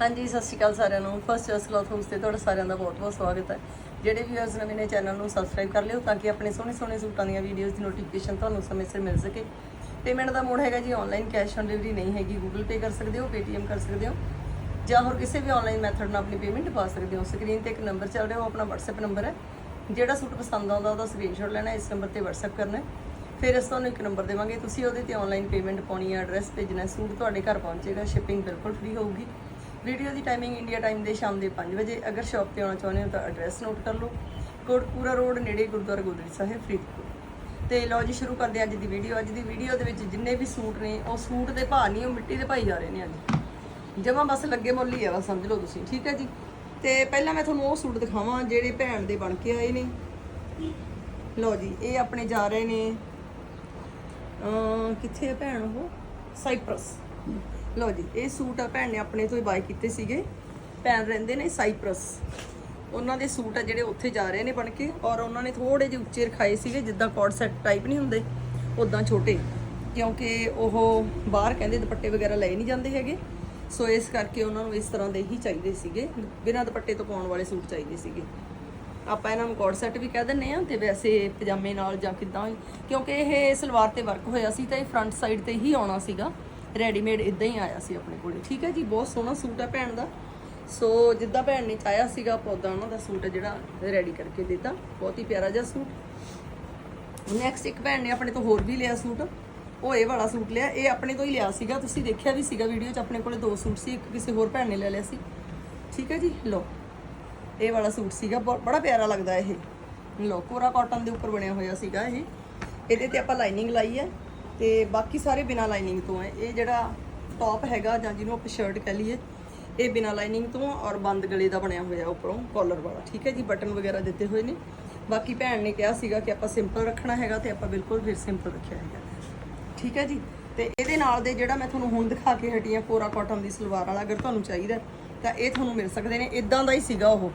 ਹਾਂਜੀ, ਸਤਿ ਸ਼੍ਰੀ ਅਕਾਲ ਸਾਰਿਆਂ ਨੂੰ। ਫਸਟ ਚੋਇਸ ਕਲੌਥ ਹਾਊਸ ਤੇ ਤੁਹਾਡਾ ਸਾਰਿਆਂ ਦਾ ਬਹੁਤ-ਬਹੁਤ ਸਵਾਗਤ ਹੈ। ਜਿਹੜੇ ਵੀਅਰਸ ਨਵੇਂ ਨੇ ਚੈਨਲ ਨੂੰ ਸਬਸਕ੍ਰਾਈਬ ਕਰ ਲਿਓ ਤਾਂ ਕਿ ਆਪਣੇ ਸੋਹਣੇ ਸੋਹਣੇ ਸੂਟਾਂ ਦੀਆਂ ਵੀਡੀਓਜ਼ ਦੀ ਨੋਟੀਫਿਕੇਸ਼ਨ ਤੁਹਾਨੂੰ ਸਮੇਂ ਸਿਰ ਮਿਲ ਸਕੇ। ਪੇਮੈਂਟ ਦਾ ਮੋਡ ਹੈਗਾ ਜੀ ਆਨਲਾਈਨ ਕੈਸ਼ ਔਨ ਡਿਲੀਵਰੀ ਨਹੀਂ ਹੈਗੀ। ਗੂਗਲ ਪੇ ਕਰ ਸਕਦੇ ਹੋ ਪੇਟੀਐਮ ਕਰ ਸਕਦੇ ਹੋ ਜਾਂ ਹੋਰ ਕਿਸੇ ਵੀ ਆਨਲਾਈਨ ਮੈਥਡ ਨਾਲ ਆਪਣੀ ਪੇਮੈਂਟ ਪਾ ਸਕਦੇ ਹੋ। ਸਕਰੀਨ ਤੇ ਇੱਕ ਨੰਬਰ ਚੱਲ ਰਿਹਾ, ਉਹ ਆਪਣਾ WhatsApp ਨੰਬਰ ਹੈ। ਜਿਹੜਾ ਸੂਟ ਪਸੰਦ ਆਉਂਦਾ ਉਹਦਾ ਸਕਰੀਨਸ਼ਾਟ ਲੈਣਾ, ਇਸ ਨੰਬਰ ਤੇ WhatsApp ਕਰਨਾ ਫਿਰ ਅਸੀਂ ਤੁਹਾਨੂੰ ਇੱਕ ਨੰਬਰ ਦੇਵਾਂਗੇ। ਤੁਸੀਂ ਉਹਦੇ ਤੇ ਆਨਲਾਈਨ ਪੇਮੈਂਟ ਪਾਉਣੀ ਹੈ ਐਡਰੈਸ ਭੇਜਣਾ ਸੂਟ ਤੁਹਾਡੇ ਘਰ ਪਹੁੰਚੇਗਾ ਸ਼ਿਪਿੰਗ ਬਿਲਕੁਲ ਫ੍ਰੀ ਹੋਊਗੀ। ਵੀਡੀਓ ਦੀ ਟਾਈਮਿੰਗ ਇੰਡੀਆ ਟਾਈਮ ਦੇ ਸ਼ਾਮ ਦੇ 5 ਵਜੇ। ਅਗਰ ਸ਼ਾਪ ਤੇ ਆਉਣਾ ਚਾਹੁੰਦੇ ਹੋ ਤਾਂ ਐਡਰੈਸ ਨੋਟ ਕਰ ਲਓ। ਕੋਟਪੂਰਾ ਰੋਡ ਨੇੜੇ ਗੁਰਦੁਆਰਾ ਗੋਦੜੀ ਸਾਹਿਬ, ਫਰੀਦਕੋਟ। ਤੇ ਲਓ ਜੀ, ਸ਼ੁਰੂ ਕਰਦੇ ਅੱਜ ਦੀ ਵੀਡੀਓ ਅੱਜ ਦੀ ਵੀਡੀਓ ਦੇ ਵਿੱਚ ਜਿੰਨੇ ਵੀ ਸੂਟ ਨੇ, ਉਹ ਸੂਟ ਦੇ ਭਾਅ ਨਹੀਂ, ਉਹ ਮਿੱਟੀ ਦੇ ਭਾਈ ਜਾ ਰਹੇ ਨੇ ਅੱਜ। ਜਮਾ ਬਸ ਲੱਗੇ ਮੁੱਲ ਹੀ ਆ, ਬਸ ਸਮਝ ਲਓ ਤੁਸੀਂ, ਠੀਕ ਹੈ ਜੀ? ਤੇ ਪਹਿਲਾਂ ਮੈਂ ਤੁਹਾਨੂੰ ਉਹ ਸੂਟ ਦਿਖਾਵਾਂ, ਜਿਹੜੇ ਭੈਣ ਦੇ ਬਣ ਕੇ ਆਏ ਨੇ। ਲਓ ਜੀ, ਇਹ ਆਪਣੇ ਜਾ ਰਹੇ ਨੇ। ਅਮ ਕਿੱਥੇ ਆ ਭੈਣ ਉਹ? ਸਾਈਪਰਸ ਲਓ ਜੀ, ਇਹ ਸੂਟ ਆ ਭੈਣ ਨੇ ਆਪਣੇ ਤੋਂ ਹੀ ਬਾਈ ਕੀਤੇ ਸੀਗੇ। ਭੈਣ ਰਹਿੰਦੇ ਨੇ ਸਾਈਪ੍ਰਸ ਉਹਨਾਂ ਦੇ ਸੂਟ ਆ ਜਿਹੜੇ ਉੱਥੇ ਜਾ ਰਹੇ ਨੇ ਬਣ ਕੇ ਔਰ ਉਹਨਾਂ ਨੇ ਥੋੜੇ ਜਿਹੇ ਉੱਚੇ ਰਖਾਏ ਸੀਗੇ, ਜਿੱਦਾਂ ਕੋਟ ਸੈਟ ਟਾਈਪ ਨਹੀਂ ਹੁੰਦੇ ਉਦਾਂ ਛੋਟੇ। ਕਿਉਂਕਿ ਉਹ ਬਾਹਰ ਕਹਿੰਦੇ ਦੁਪੱਟੇ ਵਗੈਰਾ ਲੈ ਨਹੀਂ ਜਾਂਦੇ ਹੈਗੇ। ਸੋ ਇਸ ਕਰਕੇ ਉਹਨਾਂ ਨੂੰ ਇਸ ਤਰ੍ਹਾਂ ਦੇ ਹੀ ਚਾਹੀਦੇ ਸੀਗੇ। ਬਿਨਾਂ ਦੁਪੱਟੇ ਤੋਂ ਪਾਉਣ ਵਾਲੇ ਸੂਟ ਚਾਹੀਦੇ ਸੀਗੇ। ਆਪਾਂ ਇਹਨਾਂ ਨੂੰ ਕੋਟ ਸੈੱਟ ਵੀ ਕਹਿ ਦਿੰਨੇ ਆ ਤੇ ਵੈਸੇ ਪਜਾਮੇ ਨਾਲ ਜਾਂ ਕਿਦਾਂ ਕਿਉਂਕਿ ਇਹ ਸਲਵਾਰ ਤੇ ਵਰਕ ਹੋਇਆ ਸੀ ਤਾਂ ਇਹ ਫਰੰਟ ਸਾਈਡ ਤੇ ਹੀ ਆਉਣਾ ਸੀਗਾ। ਰੈਡੀਮੇਡ ਇਦਾਂ ਹੀ ਆਇਆ ਸੀ ਆਪਣੇ ਕੋਲੇ। ਠੀਕ ਹੈ ਜੀ, ਬਹੁਤ ਸੋਹਣਾ ਸੂਟ ਹੈ ਭੈਣ ਦਾ। ਸੋ ਜਿੱਦਾਂ ਭੈਣ ਨੇ ਚਾਹਿਆ ਸੀਗਾ ਪੌਦਾ ਉਹਨਾਂ ਦਾ ਸੂਟ ਹੈ ਜਿਹੜਾ ਰੈਡੀ ਕਰਕੇ ਦਿੱਤਾ। ਬਹੁਤ ਹੀ ਪਿਆਰਾ ਜਿਹਾ ਸੂਟ। ਨੈਕਸਟ ਇੱਕ ਭੈਣ ਨੇ ਆਪਣੇ ਤੋਂ ਹੋਰ ਵੀ ਲਿਆ ਸੂਟ। ਉਹ ਇਹ ਵਾਲਾ ਸੂਟ ਲਿਆ। ਇਹ ਆਪਣੇ ਤੋਂ ਹੀ ਲਿਆ ਸੀਗਾ। ਤੁਸੀਂ ਦੇਖਿਆ ਵੀ ਸੀਗਾ ਵੀਡੀਓ 'ਚ ਆਪਣੇ ਕੋਲੇ ਦੋ ਸੂਟ ਸੀ। ਇੱਕ ਕਿਸੇ ਹੋਰ ਭੈਣ ਨੇ ਲੈ ਲਿਆ ਸੀ। ਠੀਕ ਹੈ ਜੀ? ਲਓ। ਇਹ ਵਾਲਾ ਸੂਟ ਸੀਗਾ। ਬਹੁਤ- ਬੜਾ ਪਿਆਰਾ ਲੱਗਦਾ ਇਹ। ਲੋ ਕੋਰਾ ਕਾਟਨ ਦੇ ਉੱਪਰ ਬਣਿਆ ਹੋਇਆ ਸੀਗਾ ਇਹ। ਇਹਦੇ ਤੇ ਆਪਾਂ ਲਾਈਨਿੰਗ ਲਾਈ ਹੈ। ਤੇ ਬਾਕੀ ਸਾਰੇ ਬਿਨਾ ਲਾਈਨਿੰਗ ਤੋਂ ਹੈ। ਇਹ ਜਿਹੜਾ ਟੌਪ ਹੈਗਾ ਜਾਂ ਜਿਹਨੂੰ ਆਪਾਂ ਸ਼ਰਟ ਕਹ ਲਈਏ, ਇਹ ਬਿਨਾ ਲਾਈਨਿੰਗ ਤੋਂ ਔਰ ਬੰਦ ਗਲੇ ਦਾ ਬਣਿਆ ਹੋਇਆ ਉੱਪਰੋਂ ਕਾਲਰ ਵਾਲਾ। ਠੀਕ ਹੈ ਜੀ ਬਟਨ ਵਗੈਰਾ ਦਿੱਤੇ ਹੋਏ ਨੇ। ਬਾਕੀ ਭੈਣ ਨੇ ਕਿਹਾ ਸੀਗਾ ਕਿ ਆਪਾਂ ਸਿੰਪਲ ਰੱਖਣਾ ਹੈਗਾ ਤੇ ਆਪਾਂ ਬਿਲਕੁਲ ਫਿਰ ਸਿੰਪਲ ਰੱਖਿਆ ਹੈਗਾ। ਠੀਕ ਹੈ ਜੀ, ਤੇ ਇਹਦੇ ਨਾਲ ਦੇ ਜਿਹੜਾ ਮੈਂ ਤੁਹਾਨੂੰ ਹੁਣ ਦਿਖਾ ਕੇ ਹਟੀ ਆ ਕੋਰਾ ਕਾਟਨ ਦੀ ਸਲਵਾਰ ਵਾਲਾ, ਅਗਰ ਤੁਹਾਨੂੰ ਚਾਹੀਦਾ ਤਾਂ ਇਹ ਤੁਹਾਨੂੰ ਮਿਲ ਸਕਦੇ ਨੇ। ਇਦਾਂ ਦਾ ਹੀ ਸੀਗਾ ਉਹ।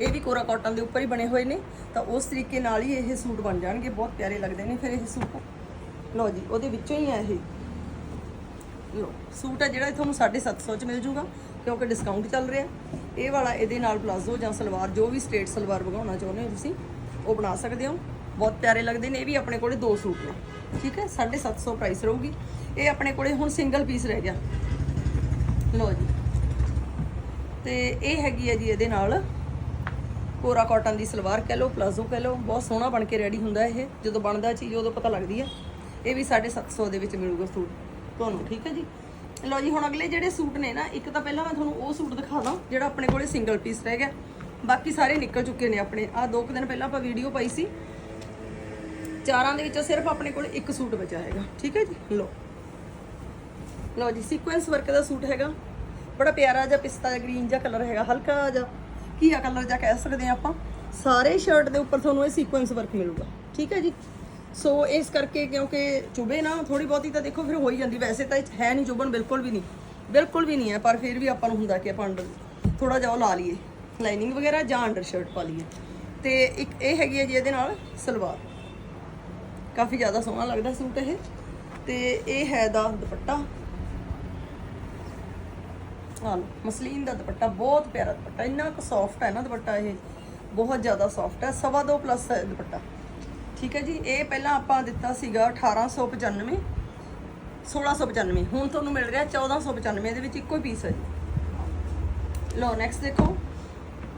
ਇਹ ਵੀ ਕੋਰਾ ਕਾਟਨ ਦੇ ਉੱਪਰ ਹੀ ਬਣੇ ਹੋਏ ਨੇ, ਤਾਂ ਉਸ ਤਰੀਕੇ ਨਾਲ ਹੀ ਇਹ ਸੂਟ ਬਣ ਜਾਣਗੇ। ਬਹੁਤ ਪਿਆਰੇ ਲੱਗਦੇ ਨੇ ਫਿਰ ਇਹ ਸੂਟ। ਲਓ ਜੀ, ਉਹਦੇ ਵਿੱਚੋਂ ਹੀ ਆ ਇਹ। ਲਓ, ਸੂਟ ਆ ਜਿਹੜਾ ਇਹ ਤੁਹਾਨੂੰ 750 ਚ ਮਿਲ ਜੂਗਾ, ਕਿਉਂਕਿ ਡਿਸਕਾਊਂਟ ਚੱਲ ਰਿਹਾ। ਇਹ ਵਾਲਾ ਇਹਦੇ ਨਾਲ ਪਲਾਜ਼ੋ ਜਾਂ ਸਲਵਾਰ, ਜੋ ਵੀ ਸਟੇਟ ਸਲਵਾਰ ਬਣਾਉਣਾ ਚਾਹੁੰਦੇ ਹੋ ਤੁਸੀਂ, ਉਹ ਬਣਾ ਸਕਦੇ ਹੋ। ਬਹੁਤ ਪਿਆਰੇ ਲੱਗਦੇ ਨੇ, ਇਹ ਵੀ ਆਪਣੇ ਕੋਲੇ ਦੋ ਸੂਟ ਨੇ। ਠੀਕ ਹੈ 750 ਪ੍ਰਾਈਸ ਰਹੂਗੀ। ਇਹ ਆਪਣੇ ਕੋਲੇ ਹੁਣ ਸਿੰਗਲ ਪੀਸ ਰਹਿ ਗਿਆ। ਲਓ ਜੀ। ਤੇ ਇਹ ਹੈਗੀ ਹੈ ਜੀ ਇਹਦੇ ਨਾਲ, ਕੋਰਾ ਕਾਟਨ ਦੀ ਸਲਵਾਰ ਕਹਿ ਲਓ ਪਲਾਜ਼ੋ ਕਹਿ ਲਓ। ਬਹੁਤ ਸੋਹਣਾ ਬਣ ਕੇ ਰੈਡੀ ਹੁੰਦਾ ਇਹ। ਜਦੋਂ ਬਣਦਾ ਚੀਜ਼, ਉਦੋਂ ਪਤਾ ਲੱਗਦੀ ਹੈ ਇਹ ਵੀ 750 ਦੇ ਵਿੱਚ ਮਿਲੂਗਾ ਸੂਟ ਤੁਹਾਨੂੰ, ਠੀਕ ਹੈ ਜੀ? ਲਓ ਜੀ, ਹੁਣ ਅਗਲੇ ਜਿਹੜੇ ਸੂਟ ਨੇ ਨਾ, ਇੱਕ ਤਾਂ ਪਹਿਲਾਂ ਮੈਂ ਤੁਹਾਨੂੰ ਉਹ ਸੂਟ ਦਿਖਾ ਦਾਂ ਜਿਹੜਾ ਆਪਣੇ ਕੋਲੇ ਸਿੰਗਲ ਪੀਸ ਰਹਿ ਗਿਆ। ਬਾਕੀ ਸਾਰੇ ਨਿਕਲ ਚੁੱਕੇ ਨੇ ਆਪਣੇ। ਆ ਦੋ ਕੁ ਦਿਨ ਪਹਿਲਾਂ ਆਪਾਂ ਵੀਡੀਓ ਪਾਈ ਸੀ। ਚਾਰਾਂ ਦੇ ਵਿੱਚੋਂ ਸਿਰਫ ਆਪਣੇ ਕੋਲ ਇੱਕ ਸੂਟ ਬਚਿਆ ਹੈਗਾ, ਠੀਕ ਹੈ ਜੀ? ਲਓ। ਲਓ ਜੀ ਸੀਕੁਐਂਸ ਵਰਕ ਦਾ ਸੂਟ ਹੈਗਾ। ਬੜਾ ਪਿਆਰਾ ਜਿਹਾ ਪਿਸਤਾ ਜਿਹਾ ਗ੍ਰੀਨ ਜਿਹਾ ਕਲਰ ਹੈਗਾ, ਹਲਕਾ ਜਿਹਾ ਘੀਆ ਕਲਰ ਜਿਹਾ ਕਹਿ ਸਕਦੇ ਆ ਆਪਾਂ। ਸਾਰੇ ਸ਼ਰਟ ਦੇ ਉੱਪਰ ਤੁਹਾਨੂੰ ਇਹ ਸੀਕੁਐਂਸ ਵਰਕ ਮਿਲੂਗਾ, ਠੀਕ ਹੈ ਜੀ? ਸੋ ਇਸ ਕਰਕੇ ਕਿਉਂਕਿ ਚੁਬੇ ਨਾ ਥੋੜੀ ਬਹੁਤੀ ਤਾਂ ਦੇਖੋ ਫਿਰ ਹੋ ਹੀ ਜਾਂਦੀ। ਵੈਸੇ ਤਾਂ ਇਹ ਹੈ ਨਹੀਂ ਚੁਬਣ, ਬਿਲਕੁਲ ਵੀ ਨਹੀਂ। ਬਿਲਕੁਲ ਵੀ ਨਹੀਂ ਹੈ, ਪਰ ਫਿਰ ਵੀ ਆਪਾਂ ਨੂੰ ਹੁੰਦਾ ਕਿ ਆਪਾਂ ਅੰਡਰ ਥੋੜਾ ਜਿਹਾ ਉਹ ਲਾ ਲਈਏ। ਲਾਈਨਿੰਗ ਵਗੈਰਾ ਜਾਂ ਅੰਡਰ ਸ਼ਰਟ ਪਾ ਲਈਏ। ਤੇ ਇੱਕ ਇਹ ਹੈਗੀ ਹੈ ਜੀ ਇਹਦੇ ਨਾਲ ਸਲਵਾਰ। ਕਾਫੀ ਜ਼ਿਆਦਾ ਸੋਹਣਾ ਲੱਗਦਾ ਸੂਟ ਇਹ। ਤੇ ਇਹ ਹੈ ਦਾ ਦੁਪੱਟਾ। ਹਾਂ ਮਸਲੀਨ ਦਾ ਦੁਪੱਟਾ, ਬਹੁਤ ਪਿਆਰਾ ਦੁਪੱਟਾ। ਇੰਨਾ ਕੁ ਸੌਫਟ ਹੈ ਨਾ ਦੁਪੱਟਾ ਇਹ। ਬਹੁਤ ਜ਼ਿਆਦਾ ਸੌਫਟ ਹੈ, ਸਵਾ ਦੋ ਪਲੱਸ ਦੁਪੱਟਾ। ਠੀਕ ਹੈ ਜੀ, ਇਹ ਪਹਿਲਾਂ ਆਪਾਂ ਦਿੱਤਾ ਸੀਗਾ 1895 1695 ਹੁਣ ਤੁਹਾਨੂੰ ਮਿਲ ਰਿਹਾ 1495 ਦੇ ਵਿੱਚ ਇੱਕੋ ਹੀ ਪੀਸ ਹੈ ਜੀ। ਲਓ ਨੈਕਸਟ ਦੇਖੋ।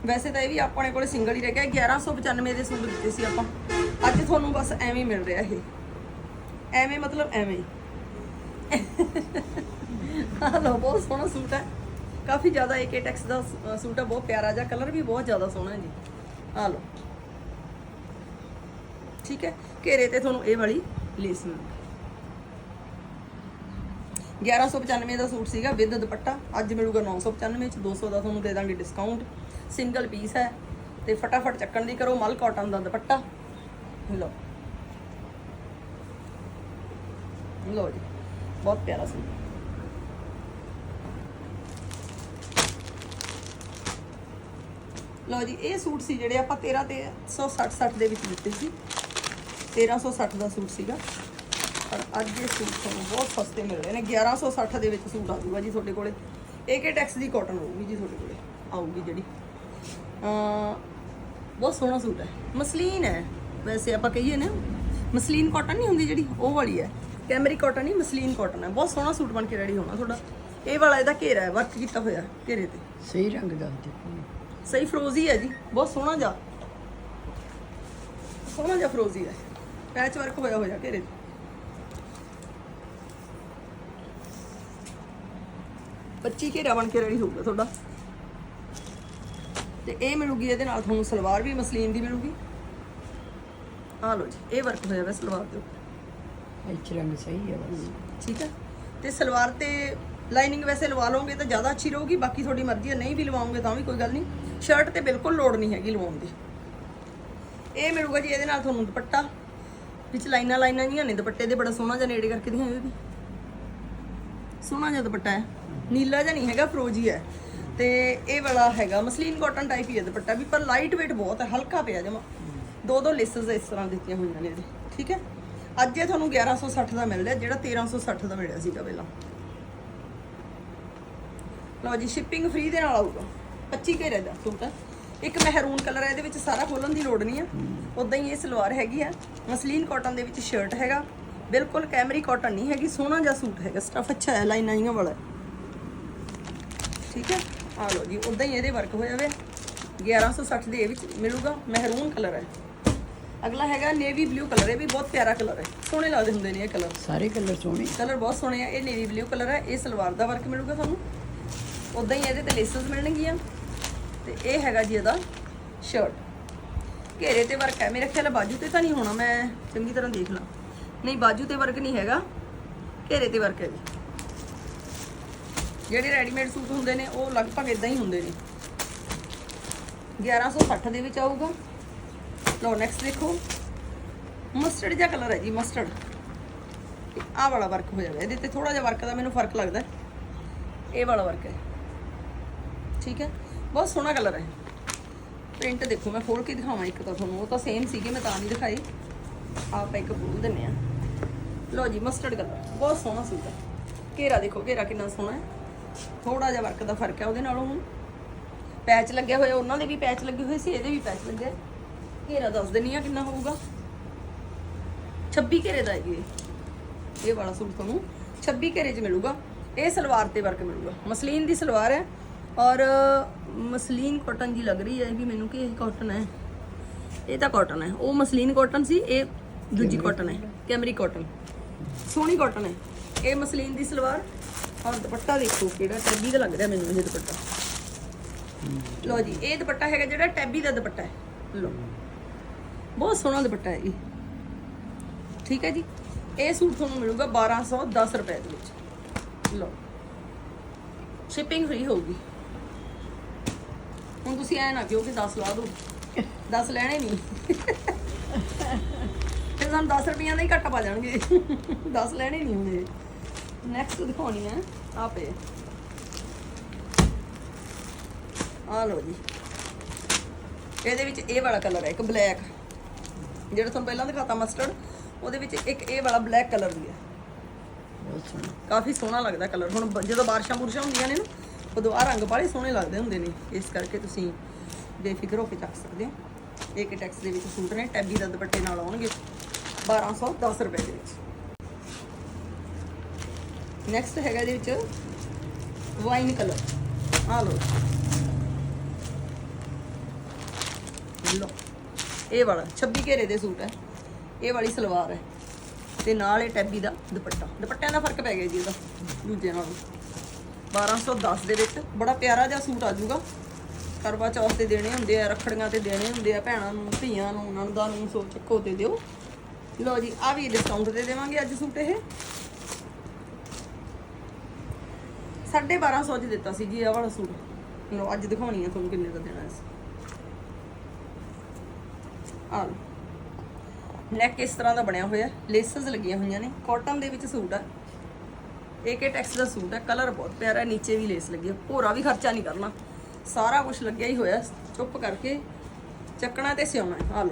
ਵੈਸੇ ਤਾਂ ਇਹ ਵੀ ਆਪਣੇ ਕੋਲ ਸਿੰਗਲ ਹੀ ਰਹਿ ਗਿਆ 1195 ਦੇ ਸੂਟ ਦਿੱਤੇ ਸੀ ਆਪਾਂ। ਅੱਜ ਤੁਹਾਨੂੰ ਬਸ ਐਵੇਂ ਹੀ ਮਿਲ ਰਿਹਾ ਇਹ। ਐਵੇਂ ਮਤਲਬ ਐਵੇਂ। ਆ ਆਹ ਲਓ, ਬਹੁਤ ਸੋਹਣਾ ਸੂਟ ਹੈ। ਕਾਫੀ ਜ਼ਿਆਦਾ ਏਕੇ ਟੈਕਸ ਦਾ ਸੂਟ ਹੈ, ਬਹੁਤ ਪਿਆਰਾ ਜਿਹਾ ਕਲਰ ਵੀ ਬਹੁਤ ਜ਼ਿਆਦਾ ਸੋਹਣਾ ਹੈ ਜੀ। ਆ ਲਓ। ਠੀਕ ਹੈ? ਘੇਰੇ ਤੇ ਤੁਹਾਨੂੰ ਇਹ ਵਾਲੀ ਲੇਸ ਮਿਲੂਗੀ 1195 ਦਾ ਸੂਟ ਸੀਗਾ ਵਿਦ ਦੁਪੱਟਾ। ਅੱਜ ਮਿਲੂਗਾ 995 ਚ। 200 ਦਾ ਤੁਹਾਨੂੰ ਦੇ ਦਾਂਗੇ ਡਿਸਕਾਊਂਟ ਸਿੰਗਲ ਪੀਸ ਹੈ। ਤੇ ਫਟਾਫਟ ਚੱਕਣ ਦੀ ਕਰੋ। ਮਲ ਕਾਟਨ ਦਾ ਦੁਪੱਟਾ। ਲਓ। ਲਓ ਜੀ। ਬਹੁਤ ਪਿਆਰਾ ਸੂਟ। ਲਓ ਜੀ, ਇਹ ਸੂਟ ਸੀ ਜਿਹੜੇ ਆਪਾਂ 13 ਤੇ 160 60 ਦੇ ਵਿੱਚ ਦਿੱਤੇ ਸੀ। 1360 ਦਾ ਸੂਟ ਸੀਗਾ। ਪਰ ਅੱਜ ਇਹ ਸੂਟ ਤੁਹਾਨੂੰ ਬਹੁਤ ਸਸਤੇ ਮਿਲ ਰਹੇ ਨੇ। 1160 ਦੇ ਵਿੱਚ ਸੂਟ ਆ ਜੂਗਾ ਜੀ ਤੁਹਾਡੇ ਕੋਲੇ। ਏਕੇ ਟੈਕਸ ਦੀ ਕਾਟਨ ਹੋਊਗੀ ਜੀ ਤੁਹਾਡੇ ਕੋਲੇ। ਆਊਗੀ ਜਿਹੜੀ। ਅ ਬਹੁਤ ਸੋਹਣਾ ਸੂਟ ਹੈ। ਮਸਲੀਨ ਹੈ। ਵੈਸੇ ਆਪਾਂ ਕਹੀਏ ਨਾ ਮਸਲੀਨ ਕਾਟਨ ਨਹੀਂ ਹੁੰਦੀ ਜਿਹੜੀ ਉਹ ਵਾਲੀ ਹੈ। ਕੈਮਰੀ ਕਾਟਨ ਨਹੀਂ ਮਸਲੀਨ ਕਾਟਨ ਹੈ। ਬਹੁਤ ਸੋਹਣਾ ਸੂਟ ਬਣ ਕੇ ਰੈਡੀ ਹੋਣਾ ਤੁਹਾਡਾ। ਇਹ ਵਾਲਾ ਇਹਦਾ ਘੇਰਾ ਹੈ ਵਰਕ ਕੀਤਾ ਹੋਇਆ ਘੇਰੇ ਤੇ। ਸਹੀ ਰੰਗ ਦਾ ਸਹੀ ਫਰੋਜ਼ੀ ਹੈ ਜੀ। ਬਹੁਤ ਸੋਹਣਾ ਜਾ ਸੋਹਣਾ ਜਿਹਾ ਫਰੋਜ਼ੀ ਹੈ। ਪੈਚ ਵਰਕ ਹੋਇਆ ਹੋਇਆ ਘੇਰੇ ਤੇ ਬੱਚੀ ਘੇਰਾ ਬਣ ਕੇ ਰੈਡੀ ਹੋਊਗਾ ਤੁਹਾਡਾ। ਤੇ ਇਹ ਮਿਲੂਗੀ ਇਹਦੇ ਨਾਲ ਤੁਹਾਨੂੰ ਸਲਵਾਰ ਵੀ ਮਸਲੀਨ ਦੀ ਮਿਲੂਗੀ। ਆ ਲਓ ਜੀ ਇਹ ਵਰਕ ਹੋਇਆ ਵਾ ਸਲਵਾਰ ਦੇ ਉੱਪਰ ਇੱਚ ਰੰਗ ਸਹੀ ਹੈ ਬਸ। ਠੀਕ ਹੈ ਤੇ ਸਲਵਾਰ ਤੇ ਲਾਈਨਿੰਗ ਵੈਸੇ ਲਵਾ ਲਓਗੇ ਤਾਂ ਜ਼ਿਆਦਾ ਅੱਛੀ ਰਹੂਗੀ ਬਾਕੀ ਤੁਹਾਡੀ ਮਰਜ਼ੀ ਹੈ ਨਹੀਂ ਵੀ ਲਵਾਓਗੇ ਤਾਂ ਵੀ ਕੋਈ ਗੱਲ ਨਹੀਂ। ਸ਼ਰਟ ਤੇ ਬਿਲਕੁਲ ਲੋੜ ਨਹੀਂ ਹੈਗੀ ਲਵਾਉਣ ਦੀ। ਇਹ ਮਿਲੂਗਾ ਜੀ ਇਹਦੇ ਨਾਲ ਤੁਹਾਨੂੰ ਦੁਪੱਟਾ ਵਿੱਚ ਲਾਈਨਾਂ ਲਾਈਨਾਂ ਜੀਆਂ ਨੇ, ਦੁਪੱਟੇ ਦੇ ਬੜਾ ਸੋਹਣਾ ਜਿਹਾ ਨੇੜੇ ਕਰਕੇ ਦਿਖਾਇਓ ਵੀ ਸੋਹਣਾ ਜਿਹਾ ਦੁਪੱਟਾ ਹੈ। ਨੀਲਾ ਜਿਹਾ ਨਹੀਂ ਹੈਗਾ, ਫਰੋਜੀ ਹੈ। ਤੇ ਇਹ ਵਾਲਾ ਹੈਗਾ, ਮਸਲੀਨ ਕਾਟਨ ਟਾਈਪ ਹੀ ਹੈ ਦੁਪੱਟਾ ਵੀ, ਪਰ ਲਾਈਟ weight ਬਹੁਤ ਹੈ, ਹਲਕਾ ਪਿਆ ਜਮਾ। ਦੋ ਦੋ ਲੇਸਸ ਇਸ ਤਰ੍ਹਾਂ ਦਿੱਤੀਆਂ ਹੋਈਆਂ ਨੇ ਇਹਦੇ, ਠੀਕ ਹੈ? ਅੱਜ ਇਹ ਤੁਹਾਨੂੰ 1160 ਦਾ ਮਿਲ ਰਿਹਾ, ਜਿਹੜਾ 1360 ਦਾ ਮਿਲਿਆ ਸੀਗਾ ਪਹਿਲਾਂ। ਲਓ ਜੀ ਸ਼ਿਪਿੰਗ ਫ੍ਰੀ ਦੇ ਨਾਲ ਆਊਗਾ। 25 ਘੇਰੇ ਦਾ ਸੂਟ ਇੱਕ ਮਹਿਰੂਨ ਕਲਰ ਹੈ ਇਹਦੇ ਵਿੱਚ ਸਾਰਾ ਖੋਲਣ ਦੀ ਲੋੜ ਨਹੀਂ ਹੈ ਉਦਾਂ ਹੀ ਇਹ ਸਲਵਾਰ ਹੈਗੀ ਆ। ਮਸਲੀਨ ਕਾਟਨ ਦੇ ਵਿੱਚ ਸ਼ਰਟ ਹੈਗਾ। ਬਿਲਕੁਲ ਕੈਮਰੀ ਕਾਟਨ ਨਹੀਂ ਹੈਗੀ ਸੋਹਣਾ ਜਿਹਾ ਸੂਟ ਹੈਗਾ। ਸਟਫ ਅੱਛਾ ਹੈ ਲਾਈਨਾਂ ਜੀਆਂ ਵਾਲਾ। ਠੀਕ ਹੈ? ਆ ਲਓ ਜੀ ਉਦਾਂ ਹੀ ਇਹਦੇ ਵਰਕ ਹੋਇਆ ਹੋਇਆ। 1160 ਦੇ ਵਿੱਚ ਮਿਲੂਗਾ ਮਹਿਰੂਨ ਕਲਰ ਹੈ। ਅਗਲਾ ਹੈਗਾ ਨੇਵੀ ਬਲੂ ਕਲਰ ਇਹ ਵੀ ਬਹੁਤ ਪਿਆਰਾ ਕਲਰ ਹੈ। ਸੋਹਣੇ ਲੱਗਦੇ ਹੁੰਦੇ ਨੇ ਇਹ ਕਲਰ ਸਾਰੇ ਕਲਰ ਸੋਹਣੇ। ਕਲਰ ਬਹੁਤ ਸੋਹਣੇ ਆ ਇਹ ਨੇਵੀ ਬਲੂ ਕਲਰ ਹੈ ਇਹ ਸਲਵਾਰ ਦਾ ਵਰਕ ਮਿਲੂਗਾ ਤੁਹਾਨੂੰ। ਉਦਾਂ ਹੀ ਇਹਦੇ ਤੇ ਲੇਸਸ ਮਿਲਣਗੀਆਂ। ਤੇ ਇਹ ਹੈਗਾ ਜੀ ਇਹਦਾ ਸ਼ਰਟ ਘੇਰੇ ਤੇ ਵਰਕ ਹੈ। ਮੇਰੇ ਖਿਆਲ ਬਾਜੂ ਤੇ ਤਾਂ ਨਹੀਂ ਹੋਣਾ, ਮੈਂ ਚੰਗੀ ਤਰ੍ਹਾਂ ਦੇਖ ਲਾਂ। ਨਹੀਂ, ਬਾਜੂ ਤੇ ਵਰਕ ਨਹੀਂ ਹੈਗਾ। ਘੇਰੇ ਤੇ ਵਰਕ ਹੈ ਜੀ। ਜਿਹੜੇ ਰੈਡੀਮੇਡ ਸੂਟ ਹੁੰਦੇ ਨੇ, ਉਹ ਲਗਭਗ ਇਦਾਂ ਹੀ ਹੁੰਦੇ ਨੇ। 1160 ਦੇ ਵਿੱਚ ਆਊਗਾ। ਲਓ ਨੈਕਸਟ ਦੇਖੋ। ਮਸਟਰਡ ਜਿਹਾ ਕਲਰ ਹੈ ਜੀ ਮਸਟਰਡ ਆਹ ਵਾਲਾ ਵਰਕ ਹੋ ਜਾਵੇ ਇਹਦੇ ਤੇ ਥੋੜਾ ਜਿਹਾ ਵਰਕ ਦਾ ਮੈਨੂੰ ਫ਼ਰਕ ਲੱਗਦਾ। ਇਹ ਵਾਲਾ ਵਰਕ ਹੈ। ਠੀਕ ਹੈ? ਬਹੁਤ ਸੋਹਣਾ ਕਲਰ ਹੈ। ਪ੍ਰਿੰਟ ਦੇਖੋ, ਮੈਂ ਖੋਲ ਕੇ ਦਿਖਾਵਾਂ ਇੱਕ ਤਾਂ ਤੁਹਾਨੂੰ। ਉਹ ਤਾਂ ਸੇਮ ਸੀਗੇ, ਮੈਂ ਤਾਂ ਨਹੀਂ ਦਿਖਾਈ ਆਪਾਂ ਇੱਕ ਖੋਲ ਦਿੰਨੇ ਆ ਲਓ ਜੀ ਮਸਟਰਡ ਕਲਰ ਬਹੁਤ ਸੋਹਣਾ ਸੂਟ ਹੈ। ਘੇਰਾ ਦੇਖੋ, ਘੇਰਾ ਕਿੰਨਾ ਸੋਹਣਾ ਹੈ। ਥੋੜਾ ਜਿਹਾ ਵਰਕ ਦਾ ਫ਼ਰਕ ਹੈ ਉਹਦੇ ਨਾਲੋਂ। ਹੁਣ ਪੈਚ ਲੱਗੇ ਹੋਏ ਉਹਨਾਂ ਦੇ ਵੀ ਪੈਚ ਲੱਗੇ ਹੋਏ ਸੀ, ਇਹਦੇ ਵੀ ਪੈਚ ਲੱਗੇ ਘੇਰਾ ਦੱਸ ਦਿੰਨੀ ਆ ਕਿੰਨਾ ਹੋਊਗਾ। 26 ਘੇਰੇ ਦਾ ਹੈ ਜੀ ਇਹ। ਇਹ ਵਾਲਾ ਸੂਟ ਤੁਹਾਨੂੰ 26 ਘੇਰੇ 'ਚ ਮਿਲੂਗਾ। ਇਹ ਸਲਵਾਰ ਤੇ ਵਰਕ ਮਿਲੂਗਾ। ਮਸਲੀਨ ਦੀ ਸਲਵਾਰ ਹੈ। ਔਰ ਮਸਲੀਨ ਕਾਟਨ ਜੀ ਲੱਗ ਰਹੀ ਹੈ ਵੀ ਮੈਨੂੰ ਕਿ ਇਹ ਕਾਟਨ ਹੈ। ਇਹ ਤਾਂ ਕਾਟਨ ਹੈ। ਉਹ ਮਸਲੀਨ ਕਾਟਨ ਸੀ ਇਹ ਦੂਜੀ ਕਾਟਨ ਹੈ। ਕੈਮਰੀ ਕਾਟਨ ਸੋਹਣੀ ਕਾਟਨ ਹੈ। ਇਹ ਮਸਲੀਨ ਦੀ ਸਲਵਾਰ। ਔਰ ਦੁਪੱਟਾ ਦੇਖੋ ਕਿਹੜਾ ਟੈਬੀ ਦਾ ਲੱਗ ਰਿਹਾ ਮੈਨੂੰ ਇਹ ਦੁਪੱਟਾ। ਲਓ ਜੀ ਇਹ ਦੁਪੱਟਾ ਹੈਗਾ ਜਿਹੜਾ ਟੈਬੀ ਦਾ ਦੁਪੱਟਾ ਹੈ। ਲਓ। ਬਹੁਤ ਸੋਹਣਾ ਦੁਪੱਟਾ ਹੈ ਇਹ। ਠੀਕ ਹੈ ਜੀ? ਇਹ ਸੂਟ ਤੁਹਾਨੂੰ ਮਿਲੂਗਾ 1210 ਰੁਪਏ ਦੇ ਵਿੱਚ। ਲਓ। ਸ਼ਿਪਿੰਗ ਫ੍ਰੀ ਹੋਊਗੀ। ਹੁਣ ਤੁਸੀਂ ਐ ਨਾ ਕਿਉਂ ਕਿ 10 ਲਾ ਦੋ 10 ਲੈਣੇ ਨਹੀਂ। ਫਿਰ ਸਾਨੂੰ 10 ਰੁਪਈਆਂ ਦਾ ਹੀ ਘੱਟ ਪਾ ਜਾਣਗੇ। 10 ਲੈਣੇ ਨਹੀਂ ਹੁੰਦੇ। ਨੈਕਸਟ ਦਿਖਾਉਣੀ ਹੈ ਆ ਪਏ ਆ ਲਓ ਜੀ। ਇਹਦੇ ਵਿੱਚ ਇਹ ਵਾਲਾ ਕਲਰ ਹੈ ਇੱਕ ਬਲੈਕ ਜਿਹੜਾ ਤੁਹਾਨੂੰ ਪਹਿਲਾਂ ਦਿਖਾਤਾ ਮਸਟਰਡ ਉਹਦੇ ਵਿੱਚ ਇੱਕ ਇਹ ਵਾਲਾ ਬਲੈਕ ਕਲਰ ਵੀ ਹੈ। ਬਹੁਤ ਸੋਹਣਾ। ਕਾਫੀ ਸੋਹਣਾ ਲੱਗਦਾ ਕਲਰ ਹੁਣ ਜਦੋਂ ਬਾਰਿਸ਼ਾਂ ਬੁਰਸ਼ਾਂ ਹੁੰਦੀਆਂ ਨੇ ਨਾ ਉਦੋਂ ਆ ਰੰਗ ਬਾਹਲੇ ਸੋਹਣੇ ਲੱਗਦੇ ਹੁੰਦੇ ਨੇ, ਇਸ ਕਰਕੇ ਤੁਸੀਂ ਬੇਫਿਕਰ ਹੋ ਕੇ ਚੱਕ ਸਕਦੇ ਹੋ। ਇੱਕ ਟੈਕਸ ਦੇ ਵਿੱਚ ਸੂਟ ਨੇ, ਟੈਬੀ ਦਾ ਦੁਪੱਟੇ ਨਾਲ ਆਉਣਗੇ 1210 ਰੁਪਏ ਦੇ ਵਿੱਚ। ਨੈਕਸਟ ਹੈਗਾ ਇਹਦੇ ਵਿੱਚ ਵਾਈਨ ਕਲਰ ਆ ਲਓ। ਲਓ। ਇਹ ਵਾਲਾ 26 ਘੇਰੇ ਦੇ ਸੂਟ ਹੈ। ਇਹ ਵਾਲੀ ਸਲਵਾਰ ਹੈ। ਤੇ ਨਾਲ ਇਹ ਟੈਬੀ ਦਾ ਦੁਪੱਟਾ। ਦੁਪੱਟਿਆਂ ਦਾ ਫ਼ਰਕ ਪੈ ਗਿਆ ਜੀ ਇਹਦਾ ਦੂਜੇ ਨਾਲੋਂ। 1210 ਦੇ ਵਿੱਚ। ਬੜਾ ਪਿਆਰਾ ਜਿਹਾ ਸੂਟ ਆ ਜਾਊਗਾ। ਕਰਵਾ ਚੌਥ ਤੇ ਦੇਣੇ ਹੁੰਦੇ ਆ, ਰੱਖੜੀਆਂ ਤੇ ਦੇਣੇ ਹੁੰਦੇ ਆ ਭੈਣਾਂ ਨੂੰ, ਧੀਆਂ ਨੂੰ ਨਣਦਾਂ ਨੂੰ ਸੋ ਚੱਕੋ ਤੇ ਦਿਓ। ਲਓ ਜੀ ਆ ਵੀ ਡਿਸਕਾਊਂਟ ਤੇ ਦੇਵਾਂਗੇ ਅੱਜ ਸੂਟ ਇਹ। 1250 ਚ ਦਿੱਤਾ ਸੀ ਜੀ ਇਹ ਵਾਲਾ ਸੂਟ। ਲਓ, ਅੱਜ ਦਿਖਾਉਣੀ ਆ ਤੁਹਾਨੂੰ ਕਿੰਨੇ ਦਾ ਦੇਣਾ ਸੀ ਆ ਨੈਕ ਇਸ ਤਰ੍ਹਾਂ ਦਾ ਬਣਿਆ ਹੋਇਆ, ਲੇਸਸ ਲੱਗੀਆਂ ਹੋਈਆਂ ਨੇ। ਕਾਟਨ ਦੇ ਵਿੱਚ ਸੂਟ ਆ। ਏਕੇ ਟੈਕਸ ਦਾ ਸੂਟ ਹੈ ਕਲਰ ਬਹੁਤ ਪਿਆਰਾ ਹੈ ਨੀਚੇ ਵੀ ਲੇਸ ਲੱਗੀ ਹੈ ਭੋਰਾ ਵੀ ਖਰਚਾ ਨਹੀਂ ਕਰਨਾ। ਸਾਰਾ ਕੁਝ ਲੱਗਿਆ ਹੀ ਹੋਇਆ ਚੁੱਪ ਕਰਕੇ ਚੱਕਣਾ ਤੇ ਸਿਉਣਾ ਹੈ ਆ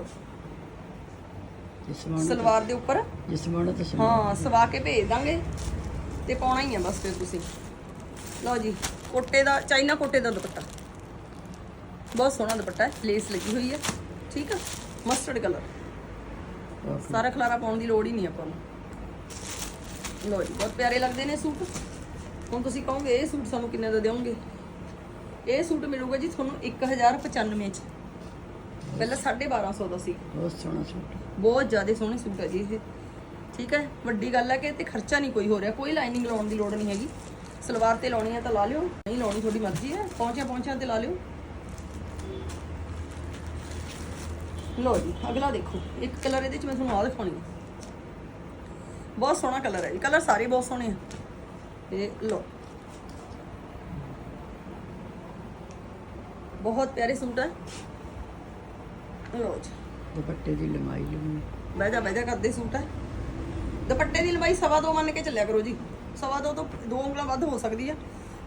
ਮਨ ਸਲਵਾਰ ਦੇ ਉੱਪਰ। ਜਿਸ ਮਨ ਤੇ ਹਾਂ ਸਵਾ ਕੇ ਭੇਜ ਦਾਂਗੇ ਤੇ ਪਾਉਣਾ ਹੀ ਆ ਬਸ ਫਿਰ ਤੁਸੀਂ। ਲਓ ਜੀ ਕੋਟੇ ਦਾ ਚਾਈਨਾ ਕੋਟੇ ਦਾ ਦੁਪੱਟਾ। ਬਹੁਤ ਸੋਹਣਾ ਦੁਪੱਟਾ ਹੈ ਲੇਸ ਲੱਗੀ ਹੋਈ ਹੈ ਠੀਕ ਆ ਮਸਟਰਡ ਕਲਰ ਸਾਰਾ ਖਲਾਰਾ ਪਾਉਣ ਦੀ ਲੋੜ ਹੀ ਨਹੀਂ ਆਪਾਂ ਨੂੰ। ਲੋ ਜੀ ਬਹੁਤ ਪਿਆਰੇ ਲੱਗਦੇ ਨੇ ਸੂਟ। ਹੁਣ ਤੁਸੀਂ ਕਹੋਗੇ ਇਹ ਸੂਟ ਸਾਨੂੰ ਕਿੰਨੇ ਦਾ ਦਿਓਗੇ? ਇਹ ਸੂਟ ਮਿਲੂਗਾ ਜੀ ਤੁਹਾਨੂੰ 1095 ਚ। ਪਹਿਲਾਂ 1250 ਦਾ ਸੀ। ਬਹੁਤ ਸੋਹਣਾ ਸੂਟ ਬਹੁਤ ਜ਼ਿਆਦਾ ਸੋਹਣੇ ਸੂਟ ਹੈ ਜੀ ਇਹ। ਠੀਕ ਹੈ ਵੱਡੀ ਗੱਲ ਹੈ ਕਿ ਤੇ ਖਰਚਾ ਨਹੀਂ ਕੋਈ ਹੋ ਰਿਹਾ। ਕੋਈ ਲਾਈਨਿੰਗ ਲਾਉਣ ਦੀ ਲੋੜ ਨਹੀਂ ਹੈਗੀ। ਸਲਵਾਰ ਤੇ ਲਾਉਣੀ ਹੈ ਤਾਂ ਲਾ ਲਿਓ। ਨਹੀਂ ਲਾਉਣੀ ਤੁਹਾਡੀ ਮਰਜ਼ੀ ਹੈ। ਪਹੁੰਚਿਆ ਪਹੁੰਚਿਆ ਤੇ ਲਾ ਲਿਓ। ਲੋ ਜੀ ਅਗਲਾ ਦੇਖੋ। ਇੱਕ ਕਲਰ ਇਹਦੇ ਚ ਮੈਂ ਤੁਹਾਨੂੰ ਆ ਦਿਖਾਉਣੀ ਹੈ। ਬਹੁਤ ਸੋਹਣਾ ਕਲਰ ਹੈ ਜੀ ਕਲਰ ਸਾਰੇ ਬਹੁਤ ਸੋਹਣੇ ਆ। ਇਹ ਲੋ ਬਹੁਤ ਪਿਆਰੇ ਸੂਟ ਹੈ। ਲੋ ਜੀ। ਦੁਪੱਟੇ ਦੀ ਲੰਬਾਈ ਲੰਮੀ ਬਹਿ ਜਾ ਬਹਿ ਜਾ ਕਰਦੇ ਸੂਟ ਹੈ। ਦੁਪੱਟੇ ਦੀ ਲੰਬਾਈ ਸਵਾ ਦੋ ਮੰਨ ਕੇ ਚੱਲਿਆ ਕਰੋ ਜੀ। ਸਵਾ ਦੋ ਤੋਂ ਦੋ ਉਂਗਲਾਂ ਵੱਧ ਹੋ ਸਕਦੀ ਆ।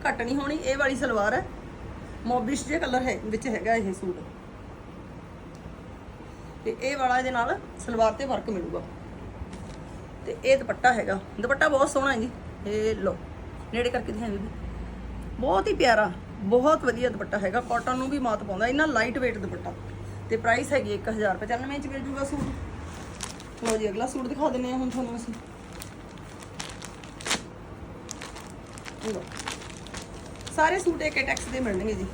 ਘੱਟ ਨਹੀਂ ਹੋਣੀ ਇਹ ਵਾਲੀ ਸਲਵਾਰ ਹੈ। ਮੋਬਿਸ਼ ਜੇ ਕਲਰ ਹੈ ਵਿੱਚ ਹੈਗਾ ਇਹ ਸੂਟ। ਤੇ ਇਹ ਵਾਲਾ ਇਹਦੇ ਨਾਲ ਸਲਵਾਰ ਤੇ ਵਰਕ ਮਿਲੂਗਾ। ਤੇ ਇਹ ਦੁਪੱਟਾ ਹੈਗਾ। ਦੁਪੱਟਾ ਬਹੁਤ ਸੋਹਣਾ ਹੈ ਜੀ। ਇਹ ਲੋ ਨੇੜੇ ਕਰਕੇ ਦਿਖਾਈ ਬੀਬੀ ਬਹੁਤ ਹੀ ਪਿਆਰਾ, ਬਹੁਤ ਵਧੀਆ ਦੁਪੱਟਾ ਹੈਗਾ। ਕਾਟਨ ਨੂੰ ਵੀ ਮਾਤ ਪਾਉਂਦਾ, ਇੰਨਾ ਲਾਈਟ weight ਦੁਪੱਟਾ। ਤੇ ਪ੍ਰਾਈਸ ਹੈਗੀ 1095 ਚ ਮਿਲ ਜੂਗਾ ਸੂਟ। ਲਓ ਜੀ, ਅਗਲਾ ਸੂਟ ਦਿਖਾ ਦਿੰਨੇ ਆ ਹੁਣ ਤੁਹਾਨੂੰ ਅਸੀਂ। ਸਾਰੇ ਸੂਟ ਇੱਕ ਟੈਕਸ ਦੇ ਮਿਲਣਗੇ ਜੀ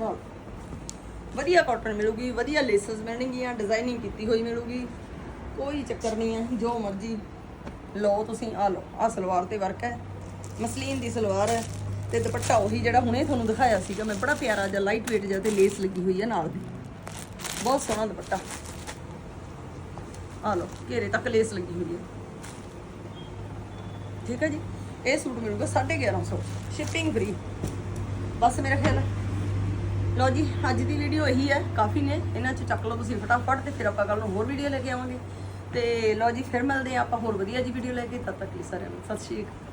ਹਾਂ ਵਧੀਆ ਕਾਟਨ ਮਿਲੂਗੀ, ਵਧੀਆ ਲੇਸਸ ਮਿਲਣਗੀਆਂ ਡਿਜ਼ਾਈਨਿੰਗ ਕੀਤੀ ਹੋਈ ਮਿਲੂਗੀ। ਕੋਈ ਚੱਕਰ ਨਹੀਂ ਹੈ, ਜੋ ਮਰਜ਼ੀ ਲਓ ਤੁਸੀਂ ਆ ਲਓ ਆ ਸਲਵਾਰ ਤੇ ਵਰਕ ਹੈ। ਮਸਲੀਨ ਦੀ ਸਲਵਾਰ ਹੈ ਤੇ ਦੁਪੱਟਾ ਉਹੀ ਜਿਹੜਾ ਹੁਣੇ ਤੁਹਾਨੂੰ ਦਿਖਾਇਆ ਸੀਗਾ। ਮੈਂ ਬੜਾ ਪਿਆਰਾ ਜਿਹਾ ਲਾਈਟ weight ਜਿਹਾ ਤੇ ਲੇਸ ਲੱਗੀ ਹੋਈ ਹੈ ਨਾਲ ਦੀ। ਬਹੁਤ ਸੋਹਣਾ ਦੁਪੱਟਾ। ਆ ਲਓ, ਘੇਰੇ ਤੱਕ ਲੇਸ ਲੱਗੀ ਹੋਈ ਹੈ। ਠੀਕ ਹੈ ਜੀ, ਇਹ ਸੂਟ ਮਿਲੂਗਾ 1150 ਸ਼ਿਪਿੰਗ ਫ੍ਰੀ ਬਸ ਮੇਰਾ ਖਿਆਲ ਹੈ। ਲਓ ਜੀ, ਅੱਜ ਦੀ ਵੀਡੀਓ ਇਹੀ ਹੈ, ਕਾਫੀ ਨੇ, ਇਹਨਾਂ ਚ ਚੱਕ ਲਓ ਤੁਸੀਂ ਫਟਾਫਟ ਤੇ ਫਿਰ ਆਪਾਂ ਕੱਲ ਨੂੰ ਹੋਰ ਵੀਡੀਓ ਲੈ ਕੇ ਆਵਾਂਗੇ। ਤੇ ਲਓ ਜੀ, ਫਿਰ ਮਿਲਦੇ ਹਾਂ ਆਪਾਂ ਹੋਰ ਵਧੀਆ ਜੀ ਵੀਡੀਓ ਲੈ ਕੇ, ਤਦ ਤੱਕ ਲਈ ਸਾਰਿਆਂ ਨੂੰ, ਸਤਿ ਸ਼੍ਰੀ ਅਕਾਲ।